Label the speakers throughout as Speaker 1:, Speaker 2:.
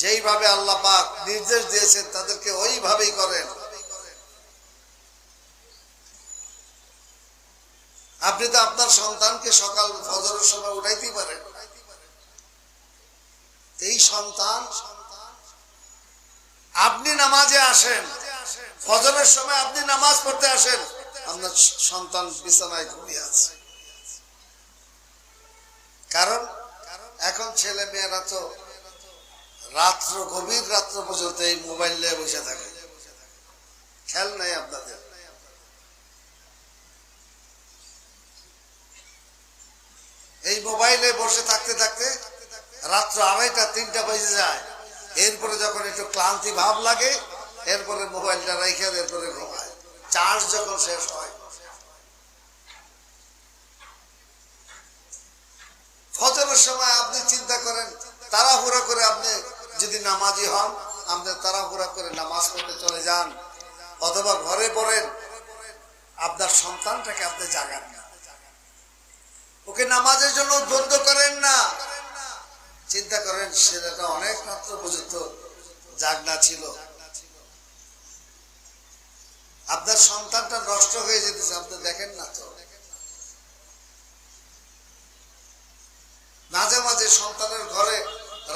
Speaker 1: যেইভাবে আল্লাহ পাক নির্দেশ দিয়েছেন, তাদেরকে ওইভাবেই করেন। আপনি তো আপনার সন্তানকে সকাল ফজরের সময় উঠাইতেই পারেন। এই সন্তান, আপনি নামাজে আসেন, ফজরের সময় আপনি নামাজ পড়তে আসেন, আপনার সন্তান বিছানায় ঘুমিয়ে আছে। কারণ এখন ছেলে মেয়েরা তো রাত্র গভীর রাত্র পর্যন্ত এই মোবাইল নিয়ে বসে থাকে। খেয়াল নাই আপনাদের? এই মোবাইলে বসে থাকতে থাকতে রাত্র আড়াইটা, তিনটা বেজে যায়। এরপরে যখন একটু ক্লান্তি ভাব লাগে, এরপরে মোবাইলটা রেখে এরপরে ঘুমায়। চার্জ যখন শেষ হয়। ফজরের সময় আপনি চিন্তা করেন, তাড়াহুড়া করে আপনি যদি নামাজি হন, আপনি তাড়াহুড়া করে নামাজ পড়তে চলে যান। অথবা ঘরে পড়েন, আপনার সন্তানটাকে আপনি জাগান না। ওকে নামাজের জন্য উদ্বুদ্ধ করেন না। চিন্তা করেন সেটা অনেক মাত্র পর্যন্ত জাগনা ছিল। আপনার সন্তানটা নষ্ট হয়ে যেতেছে, আপনি দেখেন না তো। মাঝে মাঝে সন্তানের ঘরে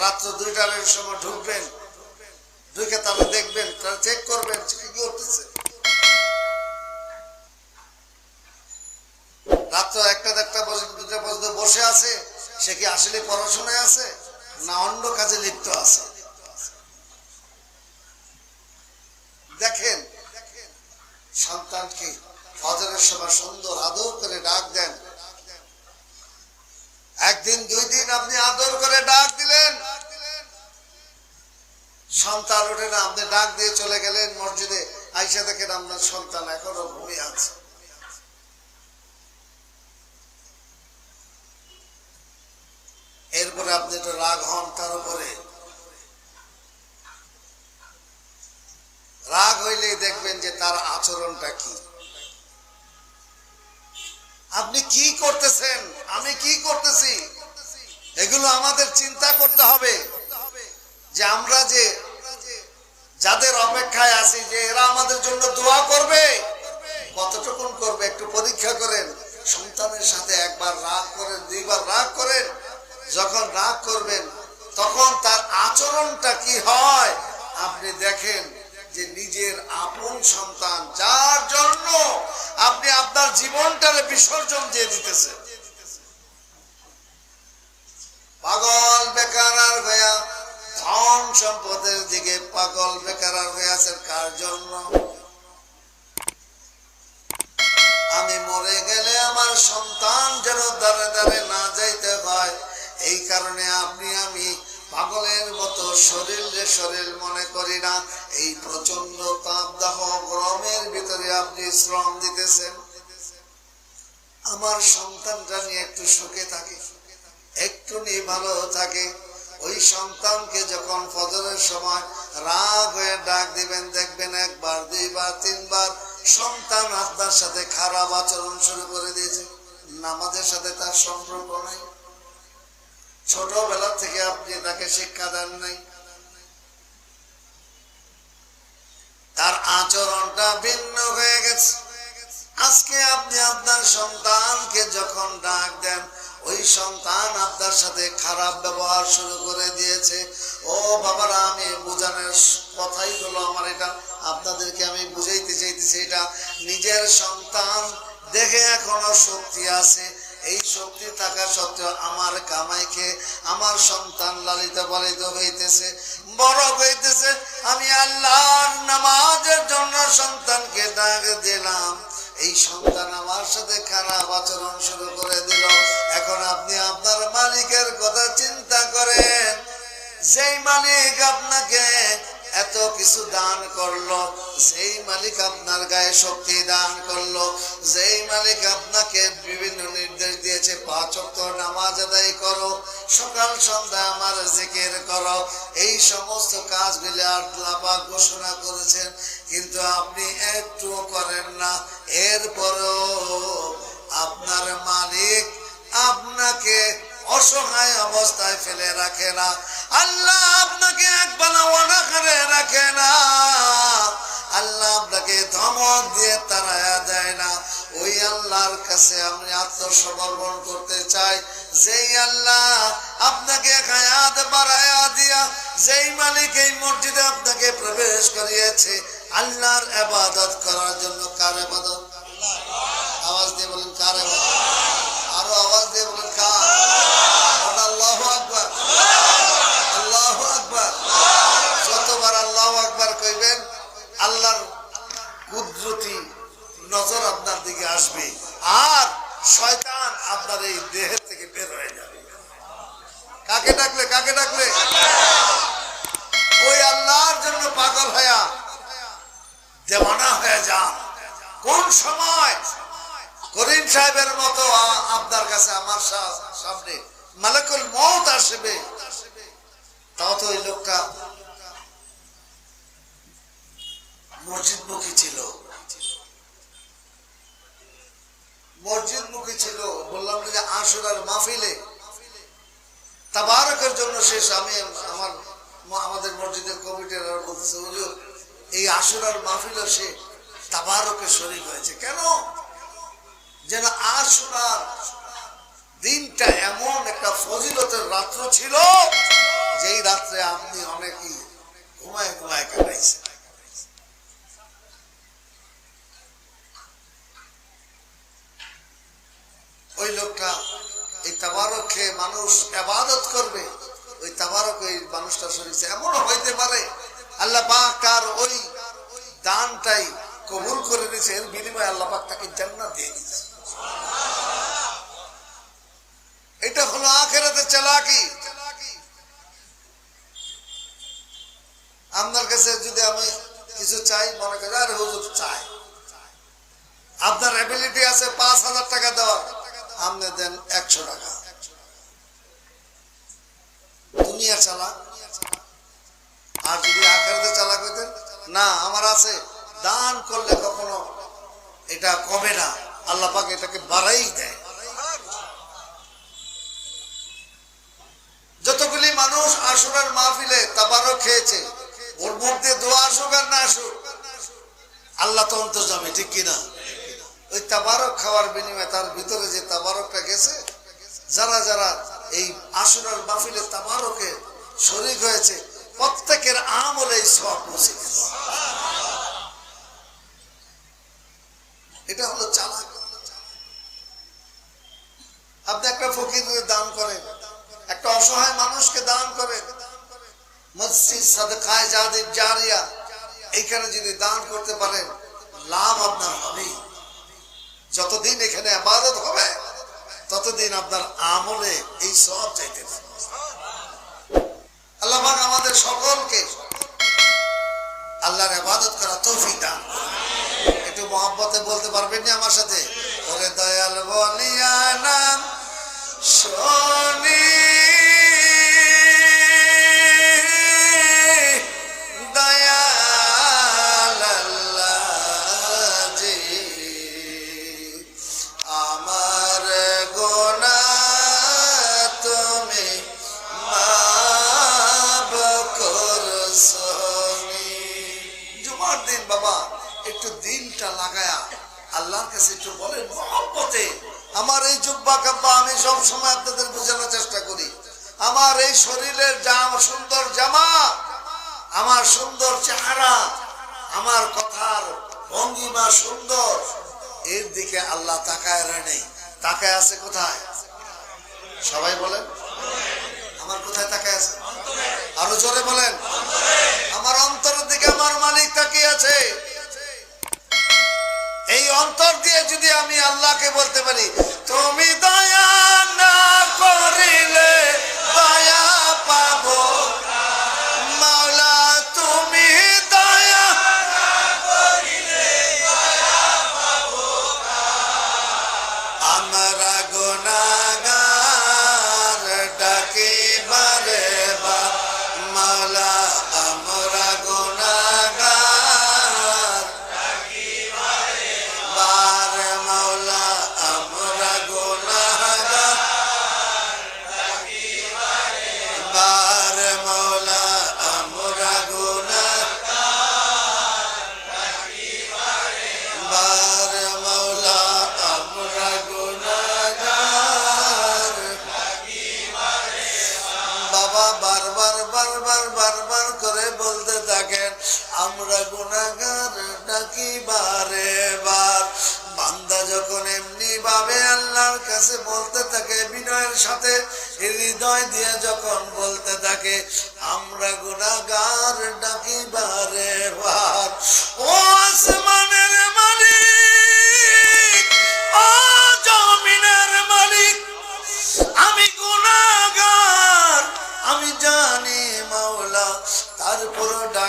Speaker 1: রাত্র দুইটার সময় ঢুকবেন, ঢুকে তাহলে দেখবেন তারা চেক করবেন কি করতেছে। রাত্র একটা দুটা পর্যন্ত বসে আছে, সে কি আসলে পড়াশোনায় আছে, না অন্য কাজে লিপ্ত আছে? দেখেন, সন্তানকে ফজরের সময় সুন্দর আদর করে ডাক দেন একদিন, দুই দিন আপনি আদর করে ডাক দিলেন। সন্তান ওঠে না, আপনি ডাক দিয়ে চলে গেলেন মসজিদে। আইসা দেখেন আপনার সন্তান এখনও ঘুমিয়ে আছে। এরপরে আপনি একটু রাগ হন তার উপরে। রাগ হইলেই দেখবেন যে তার আচরণটা কি। আপনি কি করতেছেন? আমি কি করতেছি? এগুলো আমাদের চিন্তা করতে হবে। যে আমরা যে যাদের অপেক্ষায় আছি, যে এরা আমাদের জন্য দোয়া করবে, কতটুকুন করবে একটু পরীক্ষা করেন। সন্তানের সাথে একবার রাগ করেন, দুইবার রাগ করেন। যখন রাগ করবেন, তখন তার আচরণটা কি হয়? আপনি দেখেন। যে নিজের আপন সন্তান, যার জন্য আপনি আপনার জীবনটারে বিসর্জন দিয়ে দিতেছেন। পাগল বেকার আর হইয়া ধন সম্পদের দিকে পাগল বেকার আর হইয়াছেন কার জন্য? আমি মরে গেলে আমার সন্তান যেন দাঁড়ে দাঁড়ে না যাইতে হয়, এই কারণে আপনি আমি পাগলের মতো শরীর রে শরীর মনে করি না। এই প্রচণ্ড তাপদাহ গরমের ভিতরে আপনি শ্রম দিতেছেন। আমার সন্তানটা নিয়ে একটু সুখে থাকে, একটু নিয়ে ভালো থাকে। ওই সন্তানকে যখন ফজরের সময় রাগ হয়ে ডাক দিবেন, দেখবেন একবার, দুইবার, তিনবার সন্তান আপনার সাথে খারাপ আচরণ শুরু করে দিয়েছে। নামাজের সাথে তার সম্পর্ক নাই। ছোটবেলা থেকে আপনি তাকে শিক্ষা দেন নাই। তার আচরণটা ভিন্ন হয়ে গেছে। আজকে আপনি আপনার সন্তানকে যখন ডাক দেন, ওই সন্তান আপনার সাথে খারাপ ব্যবহার শুরু করে দিয়েছে। ও বাবারা, আমি বোঝানোর কথাই হলো আমার এটা। আপনাদেরকে আমি বুঝাইতে চাইতেছি এটা। নিজের সন্তান দেখে এখনও শক্তি আছে। এই শক্তি থাকা সত্ত্বেও আমার কামাইকে আমার সন্তান লালিত পালিত হইতেছে, বড় হইতেছে। আমি আল্লাহর নামাজের জন্য সন্তানকে ডাক দিলাম। এই সন্তান আমার সাথে খারাপ আচরণ শুরু করে দিল। এখন আপনি আপনার মালিকের কথা চিন্তা করেন। যেই মালিক আপনাকে এত কিছু দান করল, যেই মালিক আপনার গায়ে শক্তি দান করল, যেই মালিক আপনাকে বিভিন্ন নির্দেশ দিয়েছে, পাঁচ নামাজ আদায় করো, সকাল, সন্ধ্যা আমার জিকির করো, এই সমস্ত কাজগুলি আল্লাপাক ঘোষণা করেছেন, কিন্তু আপনি একটু করেন না। এরপরও আপনার মালিক আপনাকে অসহায় অবস্থায় ফেলে রাখে না। আল্লাহ আপনাকে এক বানাওয়া না করে রাখে না। আল্লাহ আপনাকে ধমক দিয়ে তারায়া দেয় না। ওই আল্লাহর কাছে আমি আত্মসমর্পণ করতে চাই। যেই আল্লাহ আপনাকে হায়াত বাড়ায়া দিয়া যেই মালিক এই মসজিদে আপনাকে প্রবেশ করিয়েছে, আল্লাহর আবাদত করার জন্য কার আবাদত আওয়াজ দিয়ে বলেন, কার আবাদত আরও আওয়াজ দিয়ে বলেন, কার? আল্লাহর কুদরতি নজর আপনার দিকে আসবে আর শয়তান আপনার এই দেহের থেকে বের হয়ে যাবে। কাকে ডাকলে কাকে ডাকলে? ওই আল্লাহর জন্য পাগল হয়া দেওয়ানা হয়ে যান। কোন সময়? করিম সাহেবের মতো আপনার কাছে আমার সামনে মালাকুল মত আসবে। তাও তো ওই লোকটা মসজিদ মুখী ছিল। মসজিদ মুখী ছিল। বললাম যে আশুরার মাহফিলে। তাবারকের জন্য শেষ আমি আমার আমাদের মসজিদের কমিটির বলতেছে, হুজুর, এই আশুরার মাহফিলে সে তাবারকে শরীর হয়েছে। কেন? যেন আশুরার দিনটা এমন একটা ফজিলতের রাত্র ছিল, যেই রাত্রে আপনি অনেকেই ঘুমায় ঘুমায় কাটাইছেন। ওই লোকটা এই তাবারক খেয়ে মানুষ আবাদত করবে। ওই তাবারক ওই মানুষটা শরীরে এমনও হইতে পারে, আল্লাহ পাক তার ওই দানটাই কবুল করে দিয়েছে এর বিনিময়ে আল্লাহ পাক তাকে জান্নাত দিয়ে দিয়েছে। এটা হলো আখেরাতে চালাকি। আপনার কাছে যদি আমি কিছু চাই, মনে করি আরে হুজুর, চাই। আপনার অ্যাবিলিটি আছে পাঁচ হাজার টাকা দেওয়ার। আপনি দেন একশো টাকা। দুনিয়া চালা। আর যদি আখেরাতে চালা করতেন না, আমার আছে। দান করলে কখনো এটা কমে না। আল্লাহ পাক এটাকে বাড়াই দেয়। যতগুলি মানুষ আসুরার মাহফিলে তাবারও খেয়েছে, ওর মুখ দিয়ে দোয়া আসুক আর না আসুক, আল্লাহ তো অন্তর্জামী, ঠিক কিনা? ওই তাবারক খাওয়ার বিনিময়ে তার ভিতরে যে তাবারকটা গেছে, যারা যারা এই আসুরার মাহফিলে তাবারকে শরিক হয়েছে, প্রত্যেকের আমলে এই সব পৌঁছে এটা হলো চালাক। আপনি একটা ফকির দান করেন, একটা অসহায় মানুষকে দান করেন, মসজিদ সাদকায় জাদিব জারিয়া, এইখানে যদি দান করতে পারেন, লাভ আপনার হবেই। যতদিন এখানে আবাদত হবে, ততদিন আপনার আমলে এই সব চাইতে আল্লাহ আমাদের সকলকে আল্লাহর আবাদত করা তৌফিক দান একটু মহাব্বতে বলতে পারবেন না আমার সাথে? ওরে দয়াল বলিয়া নাম, শনি একটু দিনটা লাগায়া আল্লাহর কাছে একটু বলেন, মহব্বতে, আমার এই জুব্বা কাব্বা আমি সব সময় আপনাদের বোঝানোর চেষ্টা করি। আমার এই শরীরের জাম সুন্দর জামা, আমার সুন্দর চেহারা, আমার কথার ভঙ্গিমা সুন্দর, এর দিকে আল্লাহ তাকায় নেই। তাকায় আছে কোথায়? সবাই বলেন, আমার কোথায় তাকায় আছে? আরও জোরে বলেন, আমার অন্তরের দিকে আমার মালিক তাকিয়ে আছে। এই অন্তর দিয়ে যদি আমি আল্লাহকে বলতে পারি তুমি দয়া বারবার করে বলতে থাকেন, আমরা গুণাগার ডাকি বারে বার বান্দা যখন এমনি ভাবে আল্লাহর কাছে বলতে থাকে, বিনয়ের সাথে হৃদয় দিয়ে যখন বলতে থাকে, আমরা গুণাগার ডাকি বারে বার ও আসমানের মালিক!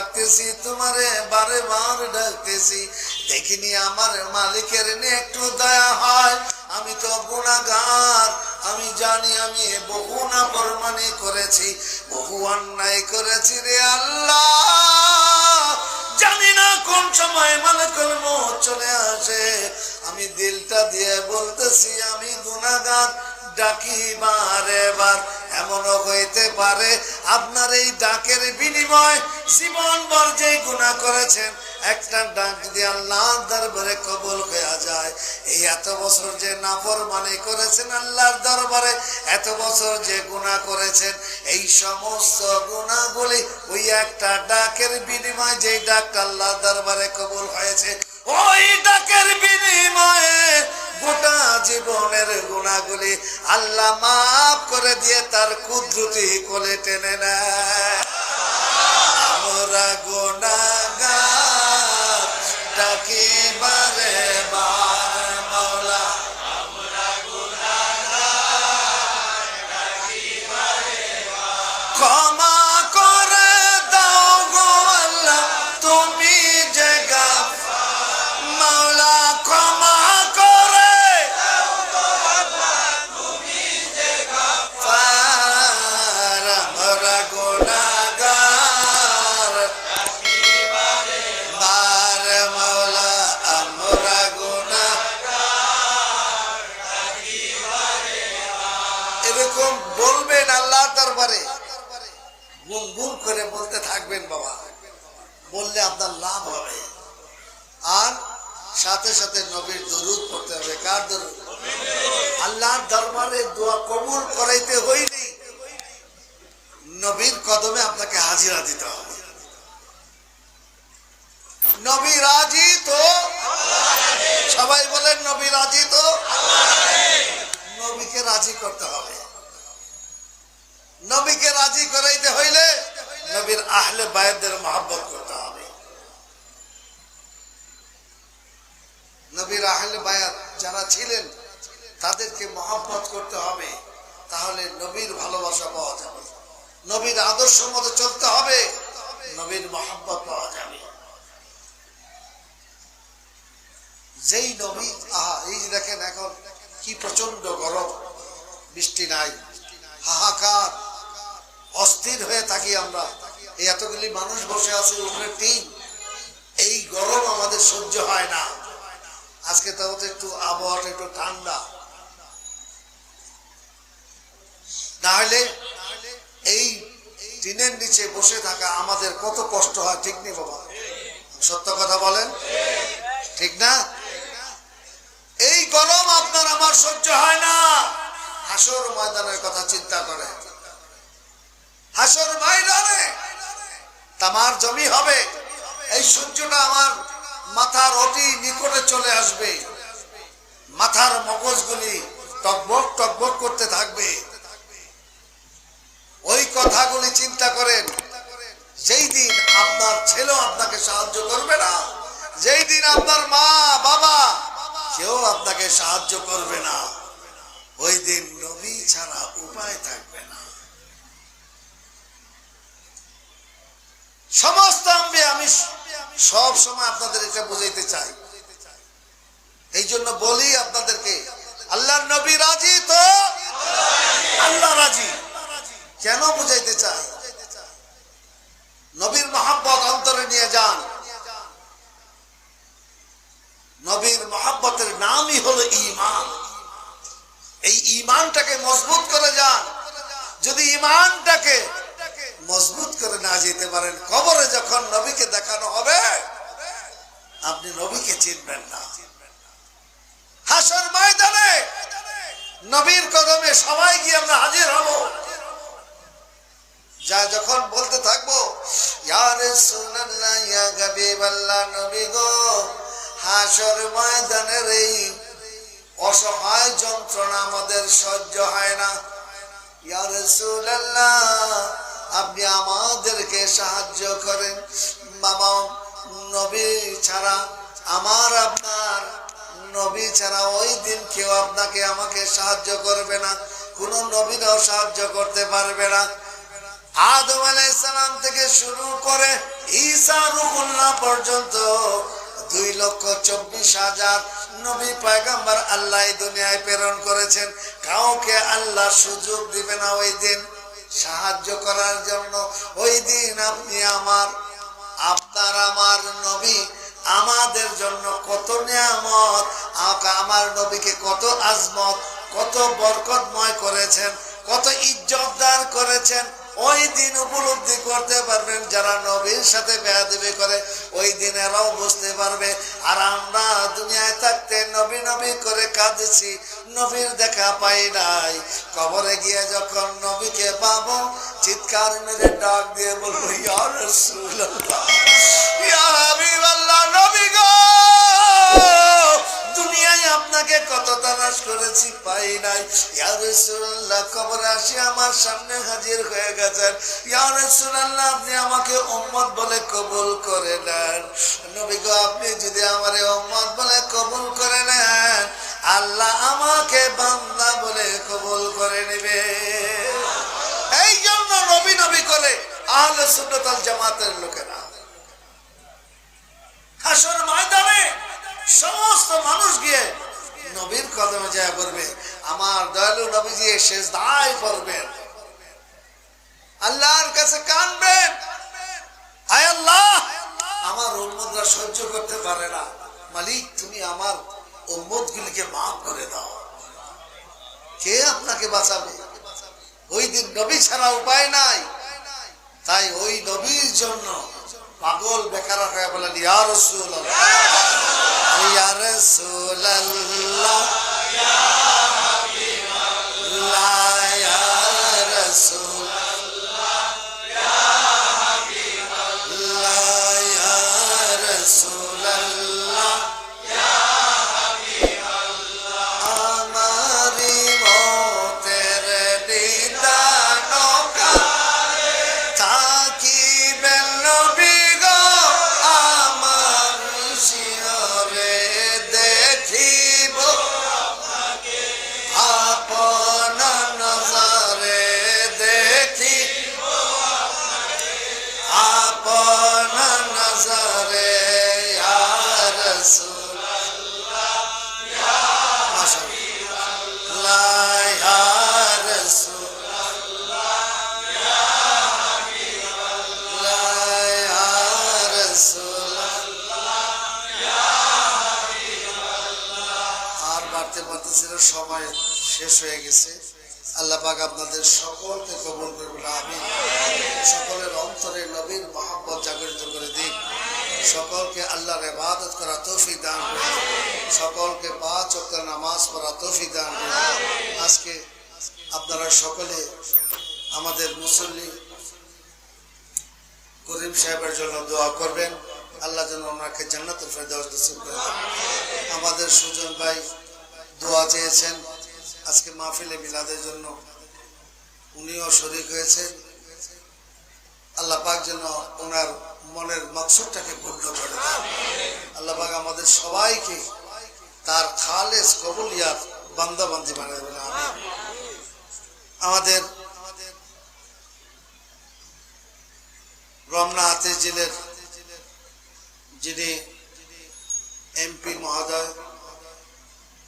Speaker 1: ডাকতেছি, তোমারে বারে বার ডাকতেছি। দেখিনি আমার মালিকের নিয়ে একটু দয়া হয়। আমি তো গুণাগার, আমি জানি আমি বহু না বরমানি করেছি, বহু অন্যায় করেছি রে আল্লাহ। জানি না কোন সময় মালিকুল মৌত চলে আসে। আমি দিলটা দিয়ে বলতেছি, আমি গুণাগার, ডাকি বারে বার। এমনও হইতে পারে, আপনার এই ডাকের বিনিময় জীবন ভর যে গুণা করেছেন, একটা ডাক দিয়ে আল্লাহ দরবারে কবল হয়ে যায়, এই এত বছর যে নাফরমানি করেছেন আল্লাহর দরবারে, এত বছর যে গুণা করেছেন, এই সমস্ত গুণাগুলি ওই একটা ডাকের বিনিময় যে ডাকটা আল্লাহ দরবারে কবল হয়েছে, ওই ডাকের বিনিময়ে গোটা জীবনের গুণাগুলি আল্লাহ মাফ করে দিয়ে তার কুদ্রুতি কোলে টেনে নেয়। আমরা গুণাগার, ডাকি বারে বার দরবারে দোয়া কবুল করাইতে হইলেই নবীর কদমে আপনাকে হাজিরা দিতে হবে। নবী রাজি তো? সবাই বলেন, নবী রাজি তো? নবীকে রাজি করতে হবে। নবীকে রাজি করাইতে হইলে নবীর আহলে বায়দের মহাব্বত করতে হবে। নবীর আহলে বায়াত যারা ছিলেন তাদেরকে মহাব্বত করতে হবে, তাহলে নবীর ভালোবাসা পাওয়া যাবে। নবীর আদর্শ মতো চলতে হবে, নবীর মহাব্বত পাওয়া যাবে। যেই নবী, আহা, এই যে দেখেন এখন কি প্রচণ্ড গরম, বৃষ্টি নাই, হাহাকার, অস্থির হয়ে থাকি আমরা। এই এতগুলি মানুষ বসে আছে উপরে টিন, এই গরম আমাদের সহ্য হয় না। আজকে তাও তো একটু আবহাওয়াটা একটু ঠান্ডা না হলে এই টিনের নিচে বসে থাকা আমাদের কত কষ্ট হয়, ঠিক নেই বাবা? সত্য কথা বলেন? ঠিক না? এই গরম আপনার, আমার সহ্য হয় না। হাসর ময়দানের কথা চিন্তা করে। হাসর ময়দানে তামার জমি হবে। এই সূর্যটা আমার মাথার অতি নিকটে চলে আসবে। মাথার মগজগুলি টকবক টকবক করতে থাকবে। ওই কথাগুলি চিন্তা করেন, যেই দিন আপনার ছেলেও আপনাকে সাহায্য করবে না, যেই দিন আপনার মা, বাবা কেউ আপনাকে সাহায্য করবে না, ওই দিন নবী ছাড়া উপায় থাকবে না। সমস্ত আমি আমি সব সময় আপনাদের এটা বুঝাইতে চাই। এই জন্য বলি আপনাদেরকে আল্লাহ নবী রাজি তো? আল্লাহ রাজি। কেন বুঝাইতে চাই? নবীর মহাব্বত অন্তরে নিয়ে যান। নবীর মহাব্বতের নামই হলো ইমান এই ইমানটাকে মজবুত করে যান। যদি ইমানটাকে মজবুত করে না যেতে পারেন, কবরে যখন নবীকে দেখানো হবে, আপনি নবীকে চিনবেন না। হাসর ময়দানে নবীর কদমে সবাই গিয়ে আমরা হাজির হব। যা যখন বলতে থাকব হাসর ময়দানের এই অসহায় যন্ত্রণা আমাদের সহ্য হয় না। আপনি আমাদেরকে সাহায্য করেন। বাবা নবী ছাড়া, আমার আপনার নবী ছাড়া ওই দিন কেউ আপনাকে আমাকে সাহায্য করবে না। কোনো নবীরাও সাহায্য করতে পারবে না। আদম আলাইসালাম থেকে শুরু করে ঈসা রুহুল্লাহ পর্যন্ত দুই লক্ষ চব্বিশ হাজার নবী পায়গাম্বার আল্লাহ দুনিয়ায় প্রেরণ করেছেন। কাউকে আল্লাহ সুযোগ দিবে না ওই দিন। সাহায্য করার জন্য ওই দিন আপনি আমার, আপনার আমার নবী আমাদের জন্য কত নিয়ামত আমার নবীকে কত আজমত, কত বরকতময় করেছেন, কত ইজ্জত দান করেছেন। ওই দিন উপলব্ধি করতে পারবেন, যারা নবীর সাথে বেয়াদবি করে, ওই দিন এরাও বুঝতে পারবে। আর আমরা দুনিয়ায় থাকতে নবী নবী করে কাঁদছি, নবীর দেখা পাই নাই। কবরে গিয়ে যখন নবীকে পাবো, চিৎকার মেরে ডাক দিয়ে বলব, ইয়া ইয়া হাবিবাল্লাহ। করেছি নাই। ইয়া রাসূলুল্লাহ, কবরে আসি আমার সামনে হাজির হয়ে গেছেন। ইয়া রাসূলুল্লাহ, আপনি আমাকে উম্মত বলে কবুল করে নেন। নবী গো, আপনি যদি আমারে উম্মত বলে কবুল করে নেন, আল্লাহ আমাকে বান্দা বলে কবুল করে নেবে। এই জন্য নবী নবী করে আহলে সুন্নাত ওয়াল জামাতের লোকেরা। হাসর ময়দানে সমস্ত মানুষ গিয়ে নবীর কদমে যায় করবে, আমার দয়ালু নবীজি শেষ দায় করবেন। আল্লাহর কাছে কানবেন। আমার উম্মতরা সহ্য করতে পারে না। মালিক, তুমি আমার উম্মত গুলিকে মাফ করে দাও। কে আপনাকে বাঁচাবে? ওই দিন নবী ছাড়া উপায় নাই। তাই ওই নবীর জন্য পাগল বেকার হয়ে বলেন, ইয়া রাসূলুল্লাহ। ইয়া রাসূলুল্লাহ পারতেছিল সময় শেষ হয়ে গেছে। আল্লাহ পাক আপনাদের সকলকে কবুল করবেন আমি সকলের অন্তরে নবীর মহাব্বত জাগরিত করে দিন। সকলকে আল্লাহর ইবাদত করা তৌফিক দান করে সকলকে পাঁচ ওয়াক্ত নামাজ পড়া তৌফিক দান করে আজকে আপনারা সকলে আমাদের মুসল্লি করিম সাহেবের জন্য দোয়া করবেন। আল্লাহ যেন ওনাকে জান্নাতুল ফেরদাউস নসিব করে আমাদের সুজন ভাই দোয়া চেয়েছেন আজকে মাহফিলে মিলাদের জন্য। উনিও শরিক হয়েছেন আল্লাহ পাক যেন ওনার মনের মকসুদটাকে পূর্ণ করে আল্লাহ পাক আমাদের সবাইকে তার খালেস কবুলিয়াত বান্দাবান্দি বানিয়ে দেবেন আমি আমাদের রমনা হাতে জেলের যিনি এমপি মহোদয়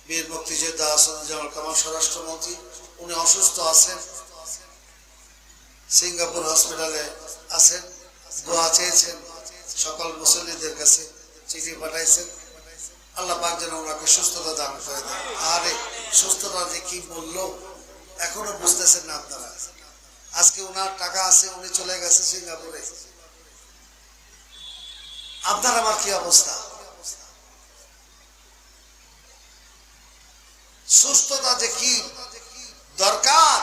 Speaker 1: বীর মুক্তিযোদ্ধা আসাদুজ্জামান কামাল স্বরাষ্ট্রমন্ত্রী, উনি অসুস্থ আছেন। সিঙ্গাপুর হসপিটালে আছেন, দোয়া চেয়েছেন। সকল মুসল্লিদের কাছে চিঠি পাঠাইছেন। আল্লাহ পাক যেন ওনাকে সুস্থতা দান করে দেন। আরে, সুস্থতা যে কি বলল, এখনও বুঝতেছেন না আপনারা। আজকে ওনার টাকা আছে, উনি চলে গেছে সিঙ্গাপুরে। আপনার আমার কি অবস্থা? সুস্থতা যে কি দরকার?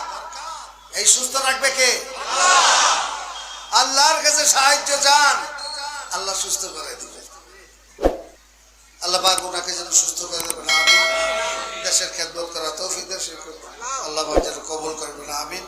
Speaker 1: এই সুস্থ রাখবে কে? আল্লাহর কাছে সাহায্য চান। আল্লাহ সুস্থ করে দিবে। আল্লাহ ওনাকে যেন সুস্থ করে দেবেন, আমিন। দেশের খেদমত করা তৌফিক দেশের আল্লাহ যেন কবুল করবেন আমিন।